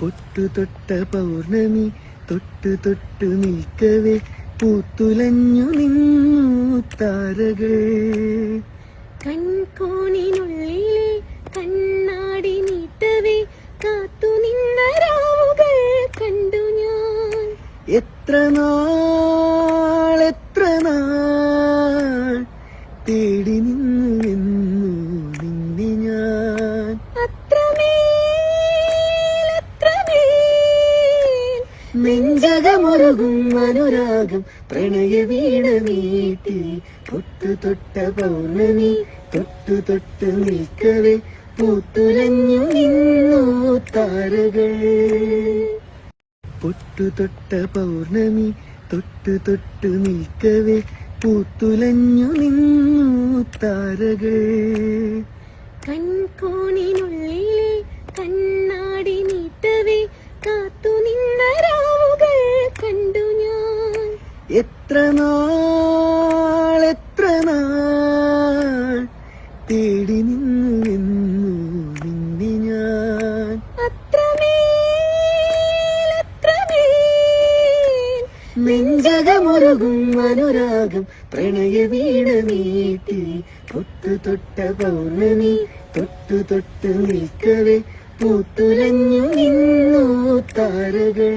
പൊട്ടു തൊട്ട പൗർണമി തൊട്ടു തൊട്ടു നിൽക്കവേ പൂത്തുലഞ്ഞു നിന്നു താരകൾ. കൺകോണിനുള്ളിലെ കണ്ണാടി നീട്ടവേ കാത്തു നിന്ന കണ്ടു ഞാൻ. എത്ര നാൾ എത്ര നാൾ നെഞ്ചകമൊരുകും അനുരാഗം പ്രണയ വീണ നീട്ടി തൊട്ടു തൊട്ട പൗർണമി തൊട്ടു തൊട്ട് നിൽക്കവേ പൂത്തുലഞ്ഞു നിന്നു താരകൾ. പൊട്ടു തൊട്ട പൗർണമി തൊട്ടു തൊട്ടു നിൽക്കവേ പൂത്തുലഞ്ഞു നിന്നു താരകൾ. കൺകോണിനുള്ളിലെ കണ്ണാടി എത്ര നാൾ എത്ര നാൾ തേടി നിന്നു നിന്നു ഞാൻ? നെഞ്ചകമൊരുകും അനുരാഗം പ്രണയ വീണ നീട്ടി. തൊട്ടു തൊട്ട പൗർണമി തൊട്ടു തൊട്ട് നിൽക്കവേ. പൂത്തുലഞ്ഞു നിന്നു താരകൾ.